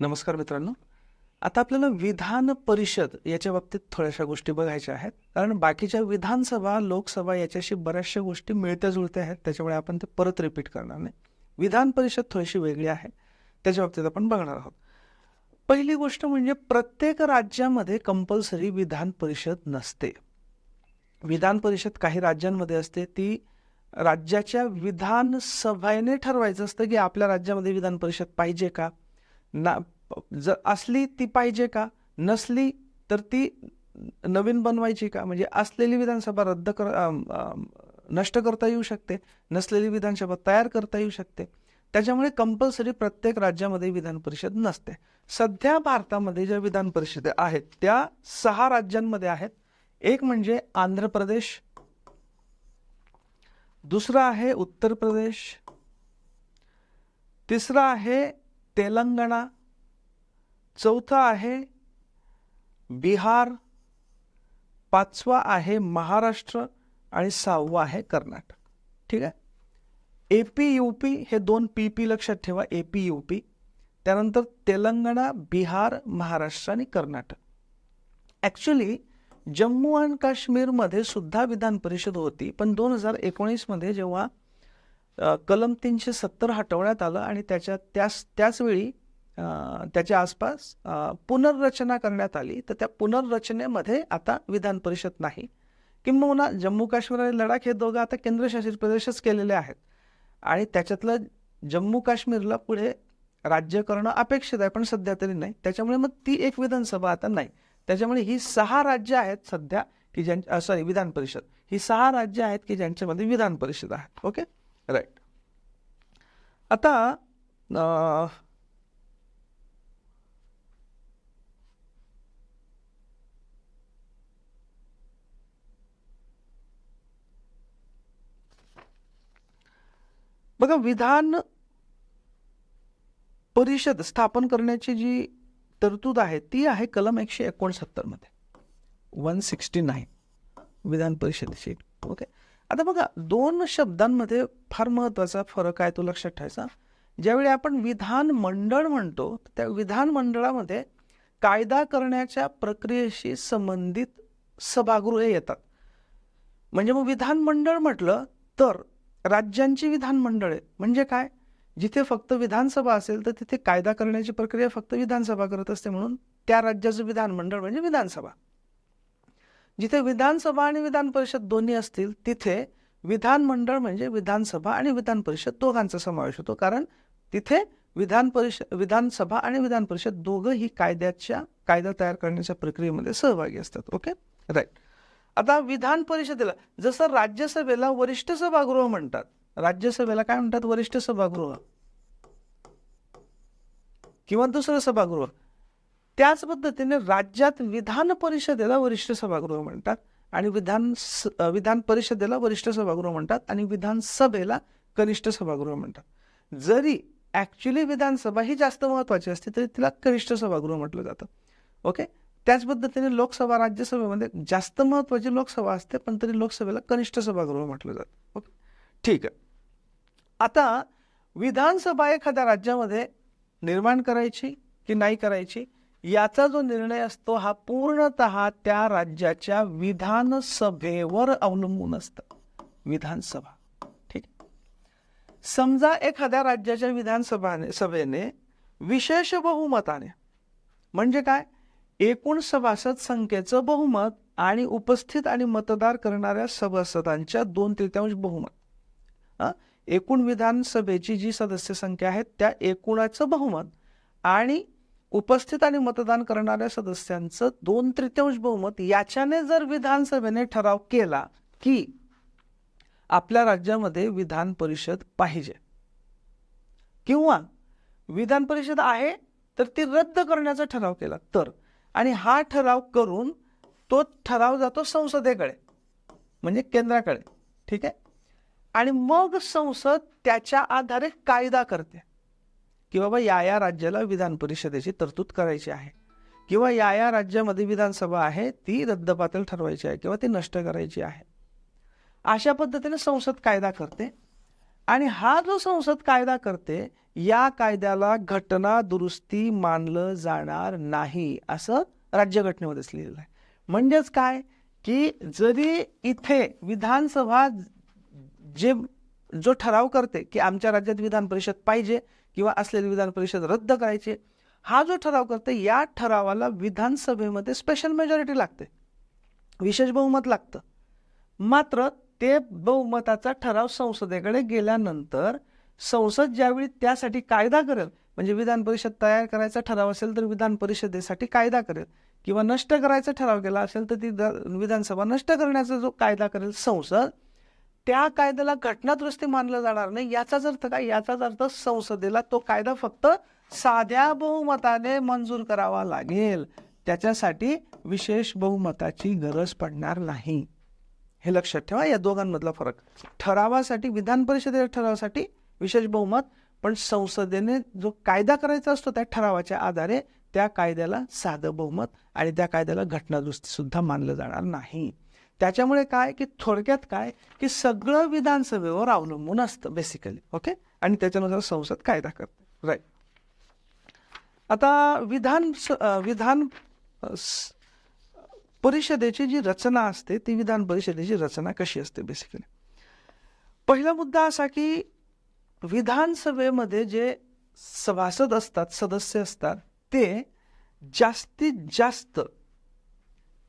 नमस्कार मित्रांनो. आता आपल्याला विधान परिषद याच्या बाबतीत थोड्याशा गोष्टी बघायच्या आहेत. कारण बाकीच्या विधानसभा लोकसभा याच्याशी बऱ्याचशा गोष्टी मिळत्या जुळत्या आहेत. त्याच्यामुळे आपण ते परत रिपीट करणार नाही. विधान परिषद थोडीशी वेगळी आहे. त्याच्या बाबतीत आपण बघणार आहोत. पहिली गोष्ट म्हणजे प्रत्येक राज्यामध्ये कंपल्सरी विधान परिषद नसते. विधान परिषद काही राज्यांमध्ये असते. ती राज्याच्या विधानसभेने ठरवायचं असतं की आपल्या राज्यामध्ये विधान परिषद पाहिजे का? ना जर असली ती पाहिजे का? नसली तर ती नवीन बनवायची का? म्हणजे असलेली विधानसभा रद्द कर नष्ट करता येऊ शकते. नसलेली विधानसभा तयार करता येऊ शकते. त्याच्यामुळे कंपल्सरी प्रत्येक राज्यामध्ये विधान परिषद नसते. सध्या भारतामध्ये ज्या विधान परिषद आहेत त्या सहा राज्यांमध्ये आहेत. एक म्हणजे आंध्र प्रदेश दुसरा आहे उत्तर प्रदेश तिसरा आहे तेलंगणा. चौथं आहे बिहार. पाचवा आहे महाराष्ट्र आणि सहावा आहे कर्नाटक. ठीक आहे? ए पी यू पी हे दोन पी पी लक्षात ठेवा. ए पी यू पी त्यानंतर तेलंगणा बिहार महाराष्ट्र आणि कर्नाटक. ॲक्च्युली जम्मू अँड काश्मीरमध्ये सुद्धा विधान परिषद होती पण दोन हजार एकोणीसमध्ये जेव्हा कलम तीनशे सत्तर हटवण्यात आलं आणि त्याच्या त्याच त्याचवेळी त्याच्या आसपास पुनर्रचना करण्यात आली. तर त्या पुनर्रचनेमध्ये आता विधान परिषद नाही. किंबहुना जम्मू काश्मीर आणि लडाख हे दोघं आता केंद्रशासित प्रदेशच केलेले आहेत. आणि त्याच्यातलं जम्मू काश्मीरला पुढे राज्य करणं अपेक्षित आहे पण सध्या तरी नाही. त्याच्यामुळे मग ती एक विधानसभा आता नाही. त्याच्यामुळे ही सहा राज्य आहेत सध्या की ज्यां सॉरी विधान परिषद. ही सहा राज्य आहेत की ज्यांच्यामध्ये विधान परिषद आहेत. ओके? राईट आता अं, बघा विधान परिषद स्थापन करण्याची जी तरतूद आहे ती आहे कलम एकशे एकोणसत्तरमध्ये. वन सिक्स्टी नाईन विधान परिषदेची. ओके? आता बघा दोन शब्दांमध्ये फार महत्त्वाचा फरक आहे तो लक्षात ठेवायचा. ज्यावेळी आपण विधान मंडळ म्हणतो त्या विधान मंडळामध्ये कायदा करण्याच्या प्रक्रियेशी संबंधित सभागृहे येतात. म्हणजे मग विधानमंडळ म्हटलं तर राज्यांची विधानमंडळे म्हणजे काय? जिथे फक्त विधानसभा असेल तर तिथे कायदा करण्याची प्रक्रिया फक्त विधानसभा करत असते म्हणून त्या राज्याचं विधानमंडळ म्हणजे विधानसभा. जिथे विधानसभा आणि विधान परिषद दोन्ही असतील तिथे विधानमंडळ म्हणजे विधानसभा आणि विधान परिषद दोघांचा समावेश होतो. कारण तिथे विधान परिषद विधानसभा आणि विधान परिषद दोघंही कायद्याच्या कायदा तयार करण्याच्या प्रक्रियेमध्ये सहभागी असतात. ओके? राईट आता विधान परिषदेला जसं राज्यसभेला वरिष्ठ सभागृह म्हणतात. राज्यसभेला काय म्हणतात? वरिष्ठ सभागृह. किंवा दुसरं सभागृह. त्याच पद्धतीने राज्यात विधान परिषदेला वरिष्ठ सभागृह म्हणतात आणि विधान स- विधान परिषदेला वरिष्ठ सभागृह म्हणतात आणि विधानसभेला कनिष्ठ सभागृह म्हणतात. जरी ॲक्च्युली विधानसभा ही जास्त महत्त्वाची असते तरी तिला कनिष्ठ सभागृह म्हटलं जातं. ओके त्याच पद्धतीने लोकसभा राज्यसभेमध्ये जास्त महत्त्वाची लोकसभा असते पण तरी लोकसभेला कनिष्ठ सभागृह म्हटलं जातं. ओके ठीक आहे. आता विधानसभा एखाद्या राज्यामध्ये निर्माण करायची की नाही करायची? याचा जो निर्णय असतो हा पूर्णत त्या राज्याच्या विधानसभेवर अवलंबून असतं. विधानसभा. ठीक? समजा एखाद्या राज्याच्या विधानसभाने सभेने विशेष बहुमताने म्हणजे काय? एकूण सभासद संख्येचं बहुमत आणि उपस्थित आणि मतदार करणाऱ्या सभासदांच्या दोन तृतीयांश बहुमत. एकूण विधानसभेची जी सदस्य संख्या आहे त्या एकूणाचं बहुमत आणि उपस्थित आणि मतदान करणाऱ्या सदस्यांचं दोन तृतीयांश बहुमत याच्याने जर विधानसभेने ठराव केला की आपल्या राज्यामध्ये विधान परिषद पाहिजे किंवा विधान परिषद आहे तर ती रद्द करण्याचा ठराव केला तर. आणि हा ठराव करून तो ठराव जातो संसदेकडे म्हणजे केंद्राकडे. ठीक आहे? आणि मग संसद त्याच्या आधारे कायदा करते. की बाबा या या राज्याला विधान परिषदेची तरतूद करायची आहे. किंवा या या राज्यामध्ये विधानसभा आहे ती रद्दबातल ठरवायची आहे किंवा ती नष्ट करायची आहे. अशा पद्धतीने संसद कायदा करते आणि हा जो संसद कायदा करते या कायद्याला घटना दुरुस्ती मानलं जाणार नाही असं राज्यघटनेमध्येच लिहिलेलं आहे. म्हणजेच काय? की जरी इथे विधानसभा जे जो ठराव करते की आमच्या राज्यात विधान परिषद पाहिजे किंवा असलेली विधान परिषद रद्द करायची हा जो ठराव करते या ठरावाला विधानसभेमध्ये स्पेशल मेजॉरिटी लागते. विशेष बहुमत लागतं. मात्र ते बहुमताचा ठराव संसदेकडे गेल्यानंतर संसद ज्यावेळी त्यासाठी कायदा करेल म्हणजे विधान परिषद तयार करायचा ठराव असेल तर विधान परिषदेसाठी कायदा करेल किंवा नष्ट करायचा ठराव केला असेल तर ती द- विधानसभा नष्ट करण्याचा जो कायदा करेल संसद त्या कायद्याला घटनादुरुस्ती मानलं जाणार नाही. याचाच अर्थ काय? याचाच अर्थ संसदेला तो कायदा फक्त साध्या बहुमताने मंजूर करावा लागेल. त्याच्यासाठी विशेष बहुमताची गरज पडणार नाही. हे लक्षात ठेवा या दोघांमधला फरक. ठरावासाठी विधान परिषदेच्या ठरावासाठी विशेष बहुमत पण संसदेने जो कायदा करायचा असतो त्या ठरावाच्या आधारे त्या कायद्याला साधं बहुमत आणि त्या कायद्याला घटनादुरुस्ती सुद्धा मानलं जाणार नाही. त्याच्यामुळे काय की थोडक्यात काय की सगळं विधानसभेवर अवलंबून असतं बेसिकली ओके आणि त्याच्यानुसार संसद कायदा करते. राईट आता विधान स- विधान परिषदेची जी रचना असते ती विधान परिषदेची रचना कशी असते बेसिकली पहिला मुद्दा असा की विधानसभेमध्ये जे सभासद असतात सदस्य असतात ते जास्तीत जास्त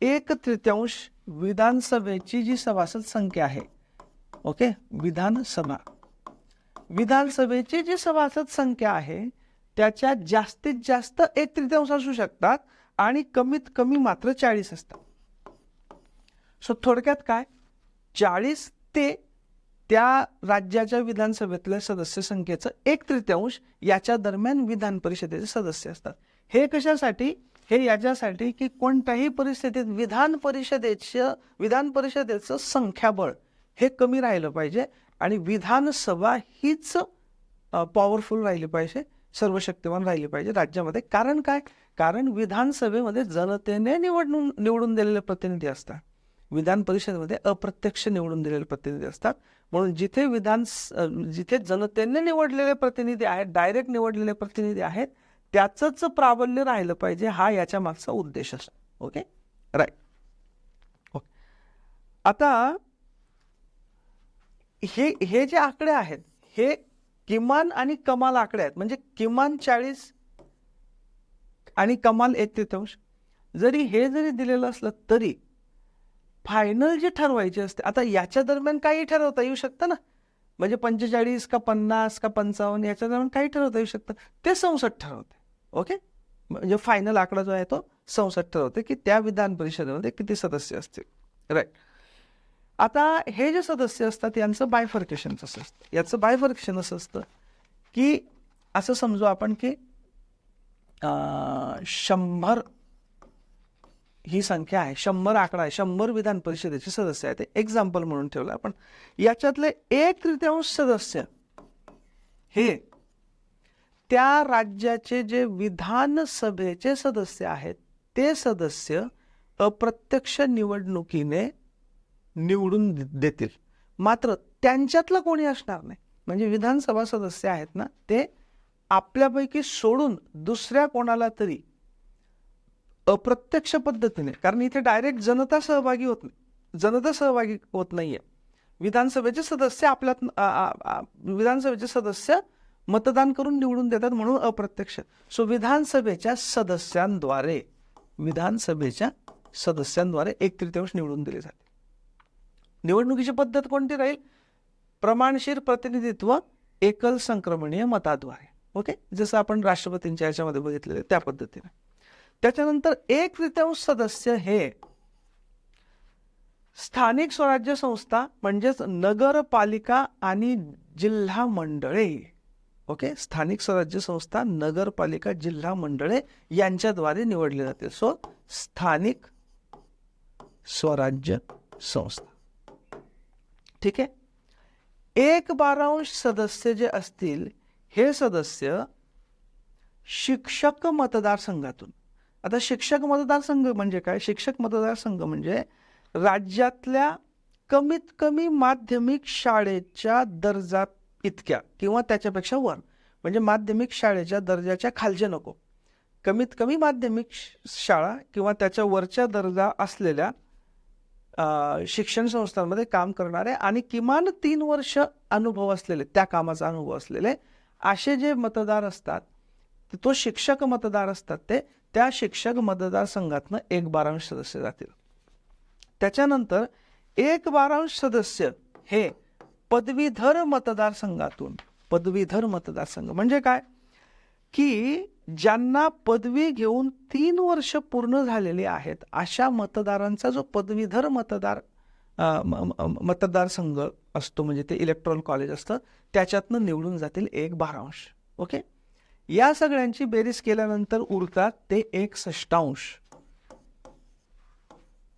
एक तृतीयांश विधानसभेची जी सभासद संख्या आहे ओके? विधानसभा. विधानसभेची जी सभासद संख्या आहे त्याच्या जास्तीत जास्त एक तृतीयांश असू शकतात आणि कमीत कमी मात्र चाळीस असतात. सो थोडक्यात काय? चाळीस ते त्या राज्याच्या विधानसभेतल्या सदस्य संख्येचं एक तृतीयांश याच्या दरम्यान विधान परिषदेचे सदस्य असतात. हे कशासाठी? हे याच्यासाठी की कोणत्याही परिस्थितीत विधान परिषदेचं विधान परिषदेचं संख्याबळ हे कमी राहिलं पाहिजे आणि विधानसभा हीच पॉवरफुल राहिली पाहिजे सर्वशक्तिमान राहिली पाहिजे राज्यामध्ये. कारण काय? कारण विधानसभेमध्ये जनतेने निवडून निवडून दिलेले प्रतिनिधी असतात. विधान परिषदेमध्ये अप्रत्यक्ष निवडून दिलेले प्रतिनिधी असतात. म्हणून जिथे विधान जिथे जनतेने निवडलेले प्रतिनिधी आहेत डायरेक्ट निवडलेले प्रतिनिधी आहेत त्याचंच प्राबल्य राहिलं पाहिजे हा याच्या मागचा उद्देश असतो. ओके राईट ओके आता हे हे जे आकडे आहेत हे किमान आणि कमाल आकडे आहेत म्हणजे किमान चाळीस आणि कमाल एक तृतीयांश. जरी हे जरी दिलेलं असलं तरी फायनल जे ठरवायचे असते आता याच्या दरम्यान काही ठरवता येऊ शकतं ना? म्हणजे पंचेचाळीस का पन्नास का पंचावन्न याच्या दरम्यान काही ठरवता येऊ शकतं. ते संसद ठरवते. ओके? म्हणजे फायनल आकडा जो आहे तो संसद ठरवते की त्या विधान परिषदेमध्ये किती सदस्य असतील? राईट आता हे जे सदस्य असतात यांचं बायफर्केशन असं असतं? याचं बायफर्केशन असं असतं की असं समजू आपण की अं, शंभर ही संख्या आहे शंभर आकडा आहे शंभर विधान परिषदेचे सदस्य आहे ते एक्झाम्पल म्हणून ठेवलं आपण. याच्यातले एक तृतीयांश सदस्य हे त्या राज्याचे जे विधानसभेचे सदस्य आहेत ते सदस्य अप्रत्यक्ष निवडणुकीने निवडून देतील. मात्र त्यांच्यातलं कोणी असणार नाही. म्हणजे विधानसभा सदस्य आहेत ना ते आपल्यापैकी सोडून दुसऱ्या कोणाला तरी अप्रत्यक्ष पद्धतीने कारण इथे डायरेक्ट जनता सहभागी होत नाही. जनता सहभागी होत नाहीये. विधानसभेचे सदस्य आपल्यात आ- आ- आ- विधानसभेचे सदस्य मतदान करून निवडून देतात म्हणून अप्रत्यक्ष. सो विधानसभेच्या सदस्यांद्वारे विधानसभेच्या सदस्यांद्वारे एक तृतीयांश निवडून दिले जाते. निवडणुकीची पद्धत कोणती राहील? प्रमाणशीर प्रतिनिधित्व एकल संक्रमणीय मताद्वारे. ओके जसं आपण राष्ट्रपतींच्या याच्यामध्ये बघितलेलं त्या पद्धतीने. त्याच्यानंतर एक तृतीयांश सदस्य हे स्थानिक स्वराज्य संस्था म्हणजेच नगरपालिका आणि जिल्हा मंडळे ओके? स्थानिक स्वराज्य संस्था नगरपालिका जिल्हा मंडळे यांच्याद्वारे निवडले जातील सो स्थानिक स्वराज्य संस्था. ठीक आहे? एक बारांश सदस्य जे असतील हे सदस्य शिक्षक मतदारसंघातून आता शिक्षक मतदारसंघ म्हणजे काय? शिक्षक मतदारसंघ म्हणजे राज्यातल्या कमीत कमी माध्यमिक शाळेच्या दर्जात इतक्या किंवा त्याच्यापेक्षा वर. म्हणजे माध्यमिक शाळेच्या दर्जाच्या खालचे नको. कमीत कमी माध्यमिक शाळा किंवा त्याच्या वरच्या दर्जा असलेल्या शिक्षण संस्थांमध्ये काम करणारे आणि किमान तीन वर्ष अनुभव असलेले त्या कामाचा अनुभव असलेले असे जे मतदार असतात तो शिक्षक मतदार असतात ते त्या शिक्षक मतदारसंघातनं एक बारांश सदस्य जातील. त्याच्यानंतर एक बारांश सदस्य हे पदवीधर मतदारसंघातून पदवीधर मतदारसंघ. म्हणजे काय? की ज्यांना पदवी घेऊन तीन वर्ष पूर्ण झालेली आहेत अशा मतदारांचा जो पदवीधर मतदार मतदारसंघ असतो म्हणजे ते इलेक्ट्रॉल कॉलेज असतं त्याच्यातनं निवडून जातील एक बारांश. ओके? या सगळ्यांची बेरीज केल्यानंतर उरतात ते एक षष्टांश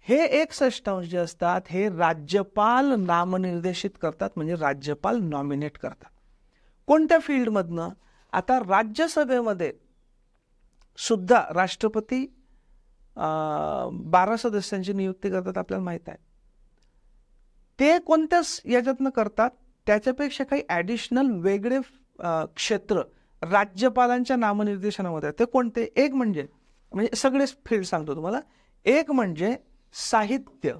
हे एकसष्टांश जे असतात हे राज्यपाल नामनिर्देशित करतात म्हणजे राज्यपाल नॉमिनेट करतात. कोणत्या फील्डमधनं? आता राज्यसभेमध्ये सुद्धा राष्ट्रपती बारा सदस्यांची नियुक्ती करतात आपल्याला माहीत आहे. ते कोणत्या याच्यातनं करतात? त्याच्यापेक्षा काही ॲडिशनल वेगळे क्षेत्र राज्यपालांच्या नामनिर्देशनामध्ये आहेत. ते कोणते? एक म्हणजे म्हणजे सगळेच फील्ड सांगतो तुम्हाला. एक म्हणजे साहित्य.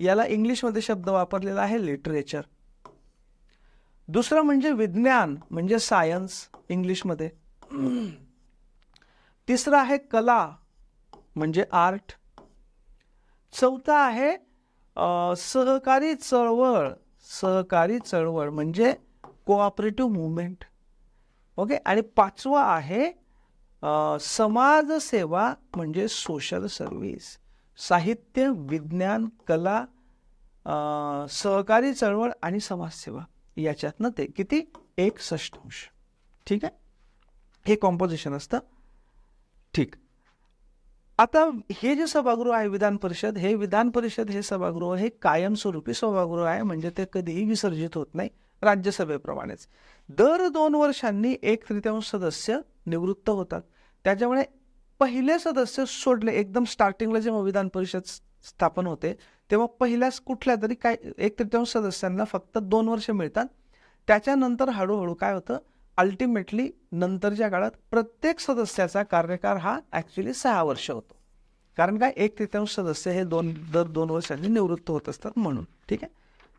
याला इंग्लिशमध्ये शब्द वापरलेला आहे लिटरेचर दुसरं म्हणजे विज्ञान म्हणजे सायन्स इंग्लिशमध्ये. तिसरं आहे कला म्हणजे आर्ट चौथा आहे सहकारी चळवळ सहकारी चळवळ म्हणजे कोऑपरेटिव्ह मुवमेंट ओके आणि पाचवा आहे समाजसेवा म्हणजे सोशल सर्व्हिस साहित्य विज्ञान कला सहकारी चळवळ आणि समाजसेवा याच्यातनं ते किती? एक षष्ठांश. ठीक आहे? हे कॉम्पोजिशन असतं. ठीक. आता हे जे सभागृह आहे विधान परिषद हे विधान परिषद हे सभागृह हे कायमस्वरूपी सभागृह आहे म्हणजे ते कधीही विसर्जित होत नाही राज्यसभेप्रमाणेच. दर दोन वर्षांनी एक तृतीयांश सदस्य निवृत्त होतात. त्याच्यामुळे पहिले सदस्य सोडले एकदम स्टार्टिंगला जेव्हा विधान परिषद स्थापन होते तेव्हा पहिल्याच कुठल्या तरी काय एक तृतीयांश सदस्यांना फक्त दोन वर्ष मिळतात. त्याच्यानंतर हळूहळू काय होतं अल्टिमेटली नंतरच्या काळात प्रत्येक सदस्याचा कार्यकाळ हा ॲक्च्युली सहा वर्ष होतो. कारण काय एक तृतीयांश सदस्य हे दोन दर दोन वर्षांनी निवृत्त होत असतात म्हणून ठीक आहे?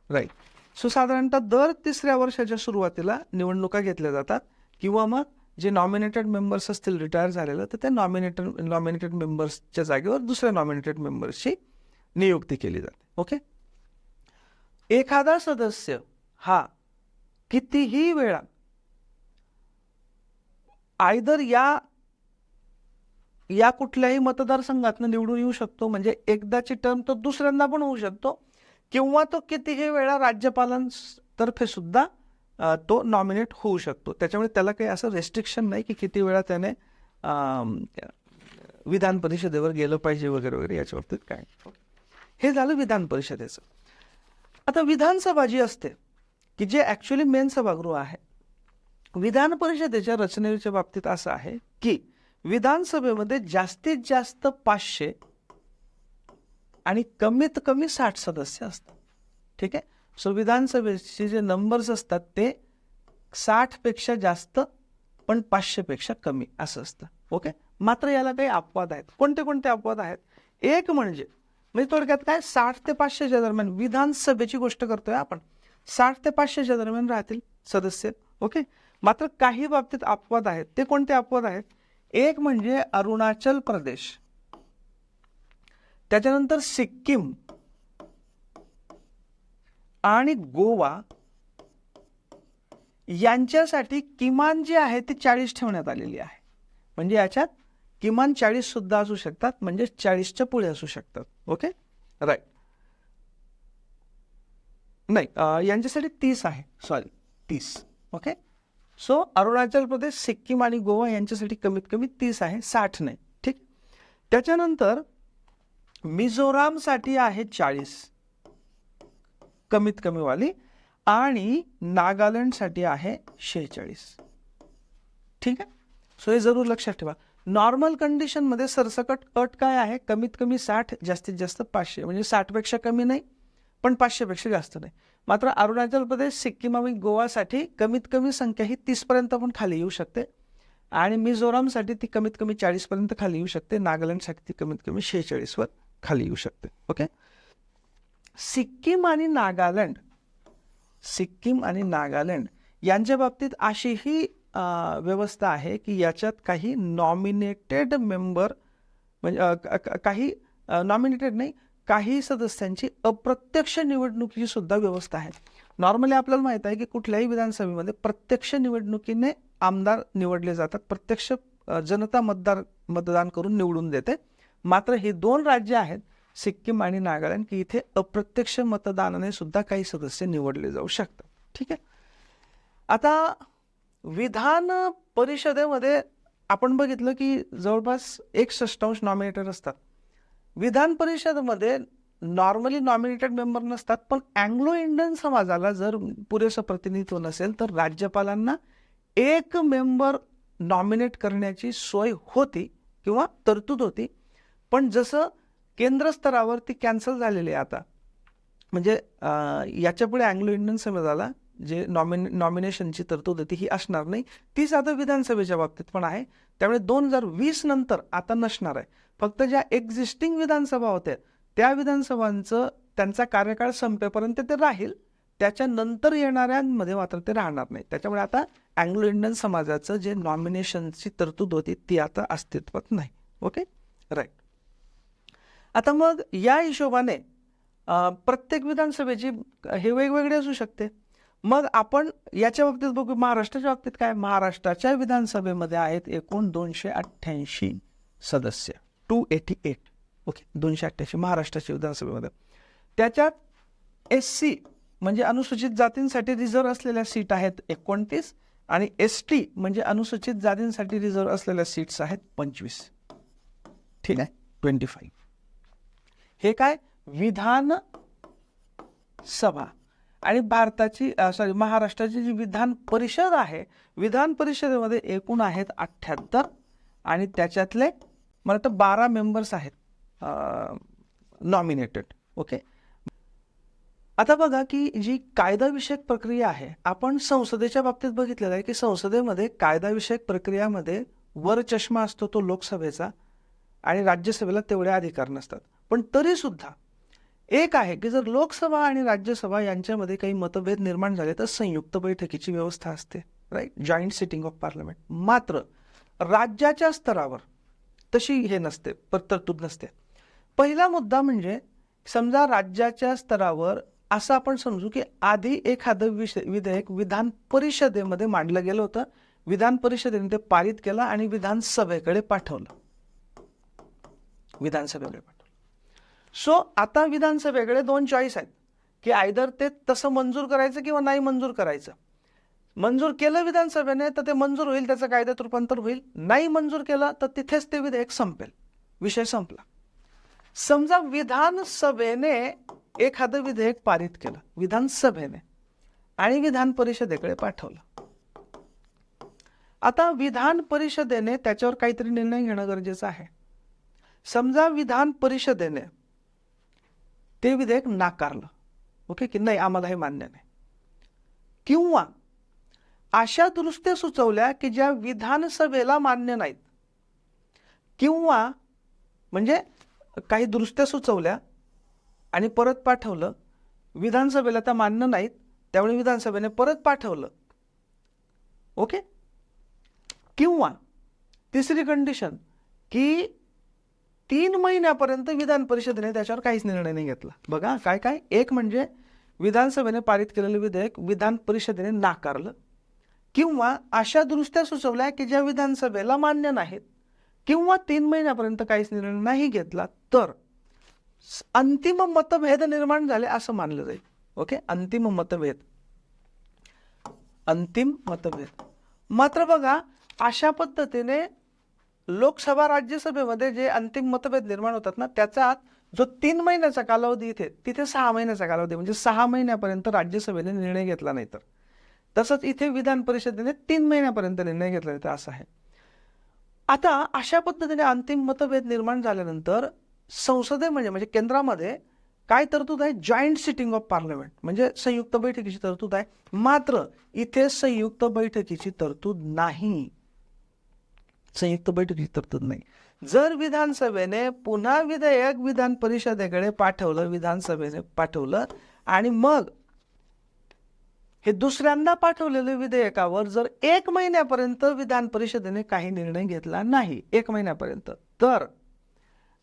राईट सो साधारणतः दर तिसऱ्या वर्षाच्या सुरुवातीला निवडणुका घेतल्या जातात किंवा मग जे नॉमिनेटेड मेंबर्स असतील रिटायर झालेलं तर त्या नॉमिनेटेड नॉमिनेटेड मेंबर्सच्या जागेवर दुसऱ्या नॉमिनेटेड मेंबर्सची नियुक्ती केली जाते. ओके एखादा सदस्य हा कितीही वेळा आयदर या या कुठल्याही मतदारसंघातनं निवडून येऊ शकतो म्हणजे एकदाची टर्म तो दुसऱ्यांदा पण होऊ शकतो किंवा तो कितीही वेळा राज्यपालांतर्फे सुद्धा तो नॉमिनेट होऊ शकतो. त्याच्यामुळे त्याला काही असं रेस्ट्रिक्शन नाही की किती वेळा त्याने विधान परिषदेवर गेलं पाहिजे वगैरे वगैरे याच्या बाबतीत काय. हे झालं विधान परिषदेचं. आता विधानसभा जी असते की जे ॲक्च्युली मेन सभागृह आहे विधान परिषदेच्या रचनेच्या बाबतीत असं आहे की विधानसभेमध्ये जास्तीत जास्त पाचशे आणि कमीत कमी साठ सदस्य असतात. ठीक आहे? सो विधानसभेचे जे नंबर्स असतात ते साठपेक्षा जास्त पण पाचशेपेक्षा कमी असं असतं. ओके मात्र याला काही अपवाद आहेत. कोणते कोणते अपवाद आहेत? एक म्हणजे म्हणजे थोडक्यात काय? साठ ते पाचशेच्या दरम्यान विधानसभेची गोष्ट करतोय आपण. साठ ते पाचशेच्या दरम्यान राहतील सदस्य. ओके मात्र काही बाबतीत अपवाद आहेत. ते कोणते अपवाद आहेत? एक म्हणजे अरुणाचल प्रदेश. त्याच्यानंतर सिक्कीम. आणि गोवा यांच्यासाठी किमान जे आहे ते चाळीस ठेवण्यात आलेली आहे. म्हणजे याच्यात किमान चाळीस सुद्धा असू शकतात म्हणजे चाळीसच्या पुढे असू शकतात. ओके राईट नाही यांच्यासाठी तीस आहे. सॉरी तीस. ओके सो अरुणाचल प्रदेश सिक्कीम आणि गोवा यांच्यासाठी कमीत कमी तीस आहे साठ नाही. ठीक? त्याच्यानंतर मिझोरामसाठी आहे चाळीस. कमीत कमी वाली आणि नागालँडसाठी आहे शेहेचाळीस. ठीक आहे? सो हे जरूर लक्षात ठेवा. नॉर्मल कंडिशनमध्ये सरसकट अट काय आहे? कमीत कमी साठ जास्तीत जास्त पाचशे. म्हणजे साठपेक्षा कमी नाही पण पाचशेपेक्षा जास्त नाही. मात्र अरुणाचल प्रदेश सिक्कीम आणि गोवासाठी कमीत कमी संख्या ही तीसपर्यंत पण खाली येऊ शकते. आणि मिझोरामसाठी ती कमीत कमी चाळीसपर्यंत खाली येऊ शकते. नागालँडसाठी ती कमीत कमी शेहेचाळीसवर खाली येऊ शकते. ओके सिक्कीम आणि नागालँड सिक्कीम आणि नागालँड यांच्या बाबतीत अशीही व्यवस्था आहे की याच्यात काही नॉमिनेटेड मेंबर म्हणजे काही नॉमिनेटेड नाही काही सदस्यांची अप्रत्यक्ष निवडणुकीची सुद्धा व्यवस्था आहे. नॉर्मली आपल्याला माहीत आहे की कुठल्याही विधानसभेमध्ये प्रत्यक्ष निवडणुकीने आमदार निवडले जातात प्रत्यक्ष जनता मतदार मतदान करून निवडून देते. मात्र ही दोन राज्य आहेत सिक्कीम आणि नागालँड की इथे अप्रत्यक्ष मतदानाने सुद्धा काही सदस्य निवडले जाऊ शकतात. ठीक आहे? आता विधान परिषदेमध्ये आपण बघितलं की जवळपास एक षष्टांश नॉमिनेटर असतात. विधान परिषदेमध्ये नॉर्मली नॉमिनेटेड मेंबर नसतात पण अँग्लो इंडियन समाजाला जर पुरेसं प्रतिनिधित्व नसेल तर राज्यपालांना एक मेंबर नॉमिनेट करण्याची सोय होती किंवा तरतूद होती. पण जसं केंद्र स्तरावर ती कॅन्सल झालेली आहे आता. म्हणजे याच्यापुढे अँग्लो इंडियन समाजाला जे नॉमिन नॉमिनेशनची तरतूद होती ही असणार नाही. तीच आता विधानसभेच्या बाबतीत पण आहे. त्यामुळे दोन हजार वीस नंतर आता नसणार आहे. फक्त ज्या एक्झिस्टिंग विधानसभा होत्या त्या विधानसभांचं त्यांचा कार्यकाळ संपेपर्यंत ते राहील. त्याच्यानंतर येणाऱ्यांमध्ये मात्र ते राहणार नाही. त्याच्यामुळे आता अँग्लो इंडियन समाजाचं जे नॉमिनेशनची तरतूद होती ती आता अस्तित्वात नाही. ओके राईट आता मग या हिशोबाने प्रत्येक विधानसभेची हे वेगवेगळे असू शकते. मग आपण याच्या बाबतीत बघू महाराष्ट्राच्या बाबतीत काय? महाराष्ट्राच्या विधानसभेमध्ये आहेत एकूण दोनशे अठ्ठ्याऐंशी सदस्य. टू एटी एट ओके दोनशे अठ्ठ्याऐंशी महाराष्ट्राच्या विधानसभेमध्ये. त्याच्यात एस सी म्हणजे अनुसूचित जातींसाठी रिझर्व्ह असलेल्या सीट आहेत एकोणतीस आणि एस टी म्हणजे अनुसूचित जातींसाठी रिझर्व्ह असलेल्या सीट्स आहेत पंचवीस. ठीक आहे? ट्वेंटी फाईव्ह हे काय? विधान सभा. आणि भारताची सॉरी महाराष्ट्राची जी विधान परिषद आहे विधान परिषदेमध्ये एकूण आहेत अठ्ठ्याहत्तर आणि त्याच्यातले मला वाटतं बारा मेंबर्स आहेत नॉमिनेटेड ओके आता बघा की जी कायदाविषयक प्रक्रिया आहे आपण संसदेच्या बाबतीत बघितलेलं आहे की संसदेमध्ये कायदाविषयक प्रक्रियामध्ये वर चष्मा असतो तो लोकसभेचा आणि राज्यसभेला तेवढे अधिकार नसतात. पण तरी सुद्धा एक आहे की जर लोकसभा आणि राज्यसभा यांच्यामध्ये काही मतभेद निर्माण झाले तर संयुक्त बैठकीची व्यवस्था असते right joint sitting of parliament मात्र राज्याच्या स्तरावर तशी हे नसते तरतूद नसते. पहिला मुद्दा म्हणजे समजा राज्याच्या स्तरावर असं आपण समजू की आधी एखादं विषय विधेयक विधान परिषदेमध्ये मांडलं गेलं होतं विधान परिषदेने ते पारित केलं आणि विधानसभेकडे पाठवलं. विधानसभेकडे सो आता विधानसभेकडे दोन चॉईस आहेत. की आयदर ते तसं मंजूर करायचं किंवा नाही मंजूर करायचं. मंजूर केलं विधानसभेने तर ते मंजूर होईल त्याचं कायद्यात रूपांतर होईल. नाही मंजूर केलं तर तिथेच ते विधेयक संपेल. विषय संपला. समजा विधानसभेने एखादं विधेयक पारित केलं विधानसभेने आणि विधान परिषदेकडे पाठवलं. आता विधान परिषदेने त्याच्यावर काहीतरी निर्णय घेणं गरजेचं आहे. समजा विधान परिषदेने ते विधेयक नाकारलं. ओके? की नाही आम्हाला हे मान्य नाही. किंवा अशा दुरुस्त्या सुचवल्या की ज्या विधानसभेला मान्य नाहीत. किंवा म्हणजे काही दुरुस्त्या सुचवल्या आणि परत पाठवलं. विधानसभेला त्या मान्य नाहीत त्यामुळे विधानसभेने परत पाठवलं. ओके? किंवा तिसरी कंडिशन की तीन महिन्यापर्यंत विधान परिषदेने त्याच्यावर काहीच निर्णय नाही घेतला. बघा काय काय? एक म्हणजे विधानसभेने पारित केलेलं विधेयक विधान परिषदेने नाकारलं. किंवा अशा दुरुस्त्या सुचवल्या की ज्या विधानसभेला मान्य नाहीत किंवा तीन महिन्यापर्यंत काहीच निर्णय नाही घेतला तर अंतिम मतभेद निर्माण झाले असं मानलं जाईल. ओके? अंतिम मतभेद. अंतिम मतभेद. मात्र बघा अशा पद्धतीने लोकसभा राज्यसभेमध्ये जे अंतिम मतभेद निर्माण होतात ना त्याच्यात जो तीन महिन्याचा कालावधी इथे तिथे सहा महिन्याचा कालावधी म्हणजे सहा महिन्यापर्यंत राज्यसभेने निर्णय घेतला नाही तर. तसंच इथे विधान परिषदेने तीन महिन्यापर्यंत निर्णय घेतला नाही तर असं आहे. आता अशा पद्धतीने अंतिम मतभेद निर्माण झाल्यानंतर संसदेमध्ये म्हणजे, म्हणजे केंद्रामध्ये काय तरतूद आहे? जॉईंट सिटिंग ऑफ पार्लमेंट म्हणजे संयुक्त बैठकीची तरतूद आहे. मात्र इथे संयुक्त बैठकीची तरतूद नाही. संयुक्त बैठकीची तरतूद नाही. जर विधानसभेने पुन्हा विधेयक विधान परिषदेकडे पाठवलं विधानसभेने पाठवलं आणि मग हे दुसऱ्यांदा पाठवलेल्या विधेयकावर जर एक महिन्यापर्यंत विधान परिषदेने काही निर्णय घेतला नाही एक महिन्यापर्यंत तर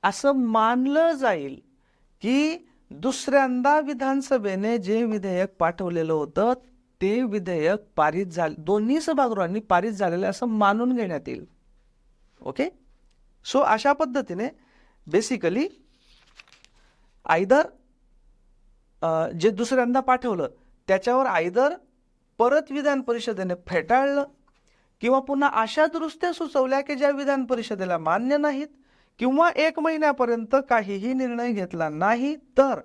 असं मानलं जाईल की दुसऱ्यांदा विधानसभेने जे विधेयक पाठवलेलं होतं ते विधेयक पारित झाले दोन्ही सभागृहांनी पारित झालेले असं मानून घेण्यात येईल. ओके सो अशा पद्धतीने बेसिकली आयदर जे दुसऱ्यांदा पाठवलं त्याच्यावर आयदर परत विधान परिषदेने फेटाळलं किंवा पुन्हा अशा दुरुस्त्या सुचवल्या की ज्या विधान परिषदेला मान्य नाहीत किंवा एक महिन्यापर्यंत काहीही निर्णय घेतला नाही तर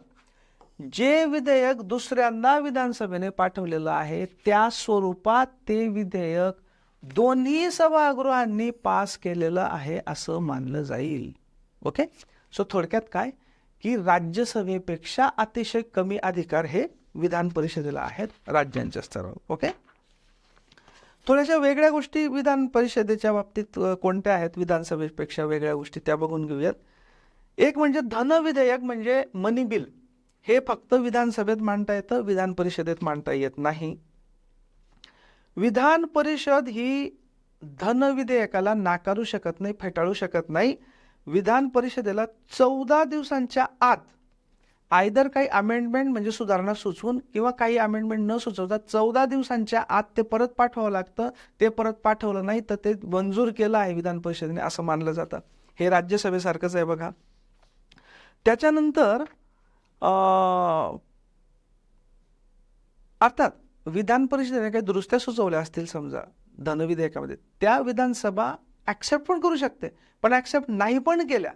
जे विधेयक दुसऱ्यांदा विधानसभेने पाठवलेलं आहे त्या स्वरूपात ते विधेयक दोन्ही सभागृहांनी पास केलेलं आहे असं मानलं जाईल. ओके सो थोडक्यात काय? की राज्यसभेपेक्षा अतिशय कमी अधिकार हे विधान परिषदेला आहेत राज्यांच्या स्तरावर. ओके थोड्याशा वेगळ्या गोष्टी विधान परिषदेच्या बाबतीत कोणत्या आहेत? विधानसभेपेक्षा वेगळ्या गोष्टी त्या बघून घेऊयात. एक म्हणजे धन विधेयक म्हणजे मनी बिल हे फक्त विधानसभेत मांडता येतं विधान परिषदेत मांडता येत नाही. विधान परिषद ही धन विधेयकाला नाकारू शकत नाही फेटाळू शकत नाही. विधान परिषदेला चौदा दिवसांच्या आत आयदर काही अमेंडमेंट म्हणजे सुधारणा सुचवून किंवा काही अमेंडमेंट न सुचवता चौदा दिवसांच्या आत ते परत पाठवावं लागतं. ते परत पाठवलं नाही तर ते मंजूर केलं आहे विधान परिषदेने असं मानलं जातं. हे राज्यसभेसारखंच आहे बघा. त्याच्यानंतर अर्थात विधान परिषदेने काही दुरुस्त्या सुचवल्या असतील समजा धनविधेयकामध्ये. त्या विधानसभा ॲक्सेप्ट पण करू शकते पण ॲक्सेप्ट नाही पण केल्या.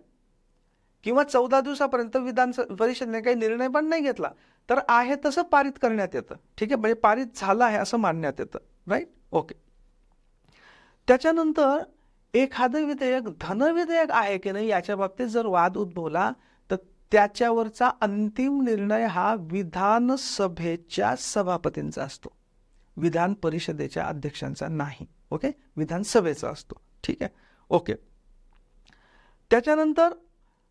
किंवा चौदा दिवसापर्यंत विधान परिषदेने काही निर्णय पण नाही घेतला तर आहे तसं पारित करण्यात येतं. ठीक आहे म्हणजे पारित झालं आहे असं मानण्यात येतं. राईट ओके त्याच्यानंतर एखादं विधेयक धनविधेयक आहे की नाही याच्या बाबतीत जर वाद उद्भवला त्याच्यावरचा अंतिम निर्णय हा विधानसभेच्या सभापतींचा असतो. विधान परिषदेच्या अध्यक्षांचा नाही. ओके? विधानसभेचा असतो. ठीक आहे? ओके. त्याच्यानंतर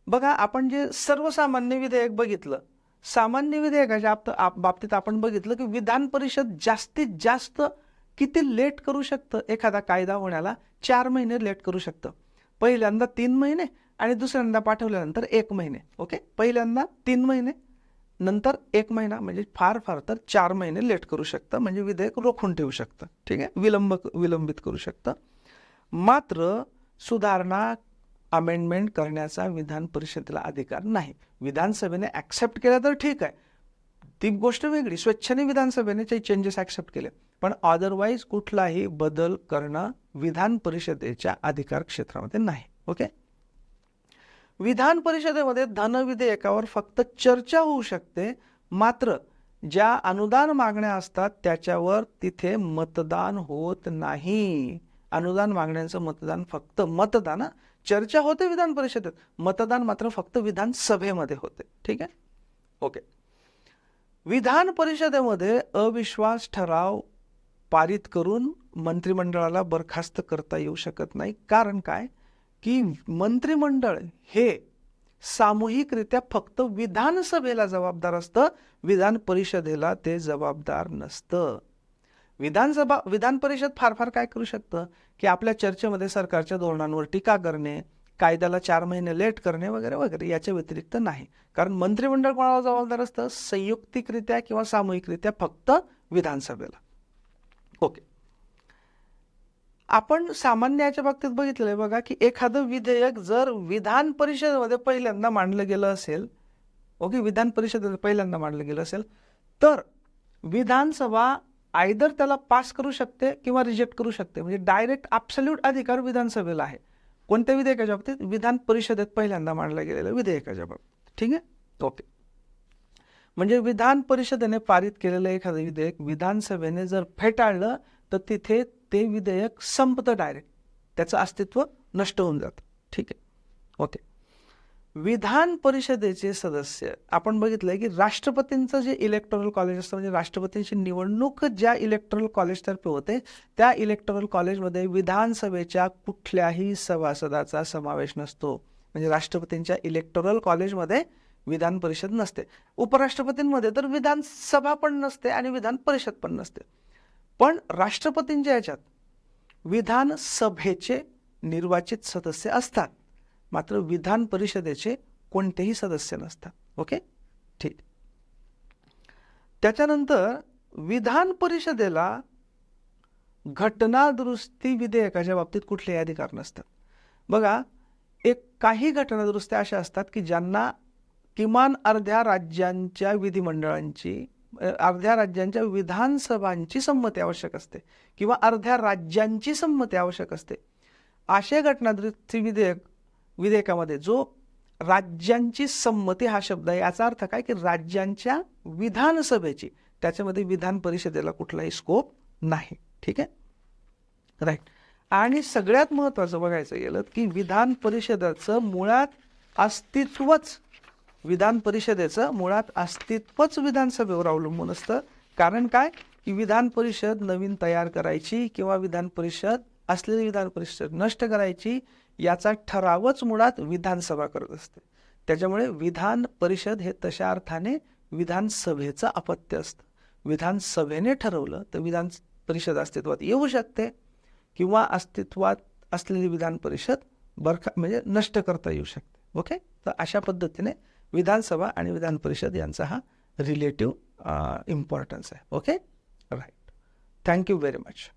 बघा आपण जे सर्वसामान्य विधेयक बघितलं सामान्य विधेयकाच्या बाबत- आप- बाबतीत आपण बघितलं की विधान परिषद जास्तीत जास्त किती लेट करू शकतं? एखादा कायदा होण्याला चार महिने लेट करू शकतं. पहिल्यांदा तीन महिने आणि दुसऱ्यांदा पाठवल्यानंतर एक महिने ओके? पहिल्यांदा तीन महिने नंतर एक महिना म्हणजे फार फार तर चार महिने लेट करू शकतं म्हणजे विधेयक रोखून ठेवू शकतं ठीक आहे? विलंब विलंबित करू शकतं. मात्र सुधारणा अमेंडमेंट करण्याचा विधान परिषदेला अधिकार नाही. विधानसभेने ॲक्सेप्ट केलं तर ठीक आहे. ती गोष्ट वेगळी स्वच्छने विधानसभेने ते चेंजेस ॲक्सेप्ट केले. पण अदरवाईज कुठलाही बदल करणं विधान परिषदेच्या अधिकार क्षेत्रामध्ये नाही ओके? विधान परिषदेमध्ये धन विधेयकावर फक्त चर्चा होऊ शकते मात्र ज्या अनुदान मागण्या असतात त्याच्यावर तिथे मतदान होत नाही. अनुदान मागण्यांचं मतदान फक्त मतदान चर्चा होते विधान परिषदेत. मतदान मात्र फक्त विधानसभेमध्ये होते. ठीक आहे? ओके. विधान परिषदेमध्ये अविश्वास ठराव पारित करून मंत्रिमंडळाला बरखास्त करता येऊ शकत नाही. कारण काय? की मंत्रिमंडळ हे सामूहिकरित्या फक्त विधानसभेला जबाबदार असतं विधान परिषदेला ते जबाबदार नसतं. विधानसभा विधान परिषद फार फार काय करू शकतं? की आपल्या चर्चेमध्ये सरकारच्या धोरणांवर टीका करणे कायद्याला चार महिने लेट करणे वगैरे वगैरे याच्या व्यतिरिक्त नाही. कारण मंत्रिमंडळ कोणाला जबाबदार असतं? संयुक्तिकरित्या किंवा सामूहिकरित्या फक्त विधानसभेला. ओके. आपण सामान्य याच्या बाबतीत बघितलंय बघा की एखादं विधेयक जर विधान परिषदेमध्ये पहिल्यांदा मांडलं गेलं असेल ओके विधान परिषदेमध्ये पहिल्यांदा मांडलं गेलं असेल तर विधानसभा आयदर त्याला पास करू शकते किंवा रिजेक्ट करू शकते. म्हणजे डायरेक्ट ॲब्सल्यूट अधिकार विधानसभेला आहे. कोणत्या विधेयकाच्या बाबतीत? विधान परिषदेत पहिल्यांदा मांडलं गेलेलं विधेयकाच्या बाबतीत. ठीक आहे? ओके. म्हणजे विधान परिषदेने पारित केलेलं एखादं विधेयक विधानसभेने जर फेटाळलं तर तिथे ते विधेयक संपतं डायरेक्ट त्याचं अस्तित्व नष्ट होऊन जातं. ठीक आहे. ओके. विधान परिषदेचे सदस्य आपण बघितलंय की राष्ट्रपतींचं जे इलेक्टोरल कॉलेज असतं म्हणजे राष्ट्रपतींची निवडणूक ज्या इलेक्टोरल कॉलेजतर्फे होते त्या इलेक्टोरल कॉलेजमध्ये विधानसभेच्या कुठल्याही सभासदाचा समावेश नसतो. म्हणजे राष्ट्रपतींच्या इलेक्टोरल कॉलेजमध्ये विधान परिषद नसते. उपराष्ट्रपतींमध्ये तर विधानसभा पण नसते आणि विधान परिषद पण नसते. पण राष्ट्रपतींच्या याच्यात विधानसभेचे निर्वाचित सदस्य असतात. मात्र विधान परिषदेचे कोणतेही सदस्य नसतात. ओके? ठीक. त्याच्यानंतर विधान परिषदेला घटना दुरुस्ती विधेयकाच्या बाबतीत कुठलेही अधिकार नसतात. बघा एक काही घटना दुरुस्त्या अशा असतात की ज्यांना किमान अर्ध्या राज्यांच्या विधिमंडळांची अर्ध्या राज्यांच्या विधानसभांची संमती आवश्यक असते किंवा अर्ध्या राज्यांची संमती आवश्यक असते. आशय घटना विधेयक विधेयकामध्ये जो राज्यांची संमती हा शब्द आहे याचा अर्थ काय की राज्यांच्या विधानसभेची त्याच्यामध्ये विधान परिषदेला कुठलाही स्कोप नाही. ठीक आहे? राईट आणि सगळ्यात महत्त्वाचं बघायचं गेलं की विधान परिषदेचं मुळात अस्तित्वच विधान परिषदेचं मुळात अस्तित्वच विधानसभेवर अवलंबून असतं. कारण काय? की विधान परिषद नवीन तयार करायची किंवा विधान परिषद असलेली विधान परिषद नष्ट करायची याचा ठरावच मुळात विधानसभा करत असते. त्याच्यामुळे विधान परिषद हे तशा अर्थाने विधानसभेचं अपत्य असतं. विधानसभेने ठरवलं तर विधान परिषद अस्तित्वात येऊ शकते किंवा अस्तित्वात असलेली विधान परिषद बरखा म्हणजे नष्ट करता येऊ शकते. ओके? तर अशा पद्धतीने विधानसभा आणि विधान परिषद यांचा हा रिलेटिव्ह इम्पॉर्टन्स uh, आहे. Okay right thank you very much